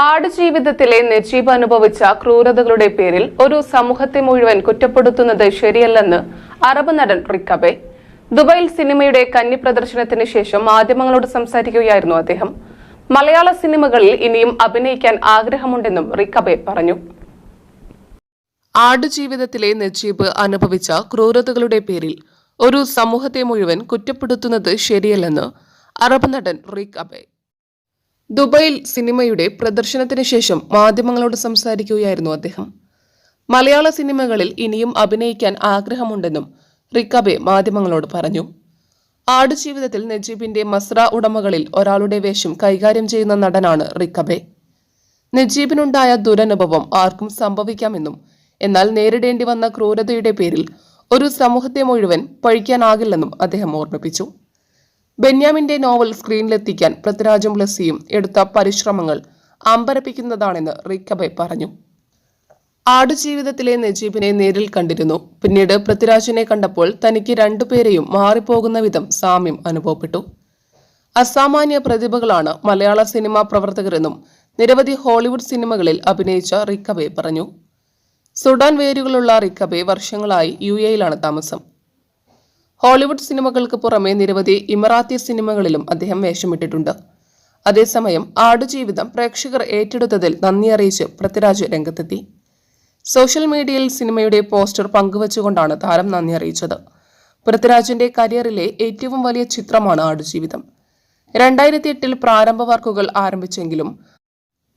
ആടുജീവിതത്തിലെ നജീബ് അനുഭവിച്ച ക്രൂരതകളുടെ പേരിൽ ഒരു സമൂഹത്തെ മുഴുവൻ കുറ്റപ്പെടുത്തുന്നത് ശരിയല്ലെന്ന് അറബ് നടൻ റിക്കബെ ദുബായിൽ സിനിമയുടെ കന്നി പ്രദർശനത്തിന് ശേഷം മാധ്യമങ്ങളോട് സംസാരിക്കുകയായിരുന്നു അദ്ദേഹം. മലയാള സിനിമകളിൽ ഇനിയും അഭിനയിക്കാൻ ആഗ്രഹമുണ്ടെന്നും റിക്കബെ പറഞ്ഞു. ആടുജീവിതത്തിലെ നജീബ് അനുഭവിച്ച ക്രൂരതകളുടെ പേരിൽ ഒരു സമൂഹത്തെ മുഴുവൻ കുറ്റപ്പെടുത്തുന്നത് ശരിയല്ലെന്ന് അറബ് നടൻ റിക് അബെ ദുബായിൽ സിനിമയുടെ പ്രദർശനത്തിന് ശേഷം മാധ്യമങ്ങളോട് സംസാരിക്കുകയായിരുന്നു അദ്ദേഹം. മലയാള സിനിമകളിൽ ഇനിയും അഭിനയിക്കാൻ ആഗ്രഹമുണ്ടെന്നും റിക്കബെ മാധ്യമങ്ങളോട് പറഞ്ഞു. ആടുജീവിതത്തിൽ നജീബിന്റെ മസ്ര ഉടമകളിൽ ഒരാളുടെ വേഷം കൈകാര്യം ചെയ്യുന്ന നടനാണ് റിക്കബെ. നജീബിനുണ്ടായ ദുരനുഭവം ആർക്കും സംഭവിക്കാമെന്നും എന്നാൽ നേരിടേണ്ടി വന്ന ക്രൂരതയുടെ പേരിൽ ഒരു സമൂഹത്തെ മുഴുവൻ പഴിക്കാനാകില്ലെന്നും അദ്ദേഹം ഓർമ്മിപ്പിച്ചു. ബെന്യാമിന്റെ നോവൽ സ്ക്രീനിലെത്തിക്കാൻ പൃഥ്വിരാജും ബ്ലസ്സിയും എടുത്ത പരിശ്രമങ്ങൾ അമ്പരപ്പിക്കുന്നതാണെന്ന് റിക്കബെ പറഞ്ഞു. ആടുജീവിതത്തിലെ നജീബിനെ നേരിൽ കണ്ടിരുന്നു. പിന്നീട് പൃഥ്വിരാജിനെ കണ്ടപ്പോൾ തനിക്ക് രണ്ടുപേരെയും മാറിപ്പോകുന്ന വിധം സാമ്യം അനുഭവപ്പെട്ടു. അസാമാന്യ പ്രതിഭകളാണ് മലയാള സിനിമാ പ്രവർത്തകരെന്നും നിരവധി ഹോളിവുഡ് സിനിമകളിൽ അഭിനയിച്ച റിക്കബെ പറഞ്ഞു. സുഡാൻ വേരുകളുള്ള റിക്കബെ വർഷങ്ങളായി യു എയിലാണ് താമസം. ഹോളിവുഡ് സിനിമകൾക്ക് പുറമെ നിരവധി ഇമറാത്തി സിനിമകളിലും അദ്ദേഹം വേഷമിട്ടിട്ടുണ്ട്. അതേസമയം ആടുജീവിതം പ്രേക്ഷകർ ഏറ്റെടുത്തതിൽ നന്ദി അറിയിച്ച് പൃഥ്വിരാജ് രംഗത്തെത്തി. സോഷ്യൽ മീഡിയയിൽ സിനിമയുടെ പോസ്റ്റർ പങ്കുവച്ചുകൊണ്ടാണ് താരം നന്ദി അറിയിച്ചത്. പൃഥ്വിരാജിന്റെ കരിയറിലെ ഏറ്റവും വലിയ ചിത്രമാണ് ആടുജീവിതം. രണ്ടായിരത്തി എട്ടിൽ പ്രാരംഭ വർക്കുകൾ ആരംഭിച്ചെങ്കിലും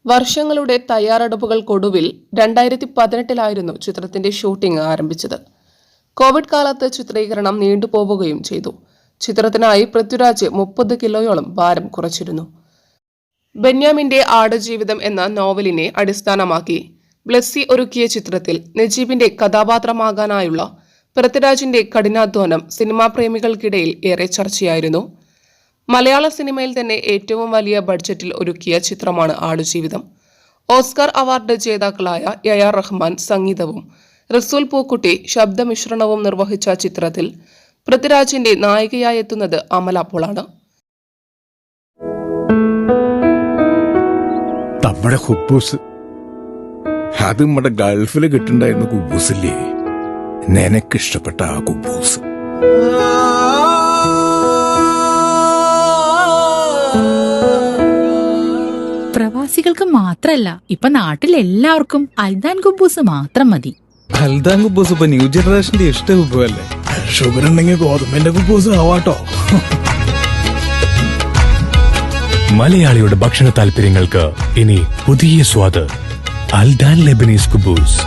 വർഷങ്ങളുടെ തയ്യാറെടുപ്പുകൾക്കൊടുവിൽ രണ്ടായിരത്തി പതിനെട്ടിലായിരുന്നു ചിത്രത്തിന്റെ ഷൂട്ടിംഗ് ആരംഭിച്ചത്. കോവിഡ് കാലത്ത് ചിത്രീകരണം നീണ്ടുപോവുകയും ചെയ്തു. ചിത്രത്തിനായി പൃഥ്വിരാജ് മുപ്പത് കിലോയോളം ഭാരം കുറച്ചിരുന്നു. ബെന്യാമിന്റെ ആടുജീവിതം എന്ന നോവലിനെ അടിസ്ഥാനമാക്കി ബ്ലസ്സി ഒരുക്കിയ ചിത്രത്തിൽ നജീബിന്റെ കഥാപാത്രമാകാനായുള്ള പൃഥ്വിരാജിന്റെ കഠിനാധ്വാനം സിനിമാ പ്രേമികൾക്കിടയിൽ ഏറെ ചർച്ചയായിരുന്നു. മലയാള സിനിമയിൽ തന്നെ ഏറ്റവും വലിയ ബഡ്ജറ്റിൽ ഒരുക്കിയ ചിത്രമാണ് ആടുജീവിതം. ഓസ്കാർ അവാർഡ് ജേതാക്കളായ യയാർ റഹ്മാൻ സംഗീതവും റസൂൽ പൂക്കുട്ടി ശബ്ദമിശ്രണവും നിർവഹിച്ച ചിത്രത്തിൽ പൃഥ്വിരാജിന്റെ നായികയായി എത്തുന്നത് അമല പോളാണ്. നമ്മുടെ ഹുബൂസ്. അത് നമ്മുടെ ഗൾഫിൽ കിട്ടുണ്ടായിരുന്ന കുബൂസില്ലേ നിനക്കിഷ്ടപ്പെട്ട ആ കുബൂസ് പ്രവാസികൾക്ക് മാത്രല്ല ഇപ്പൊ നാട്ടിൽ എല്ലാവർക്കും അൽദാൻ കുബൂസ് മാത്രം മതി. ഹൽദാൻ കുബൂസ് ഇപ്പൊ ന്യൂ ജനറേഷന്റെ ഇഷ്ട കുബുവല്ലേ ഷുഗർ ഉണ്ടെങ്കിൽ ഗോതമ്പിന്റെ കുബൂസ് ആവാട്ടോ. മലയാളിയുടെ ഭക്ഷണ താല്പര്യങ്ങൾക്ക് ഇനി പുതിയ സ്വാദ്. അൽദാൻ ലെബനീസ് കുബൂസ്.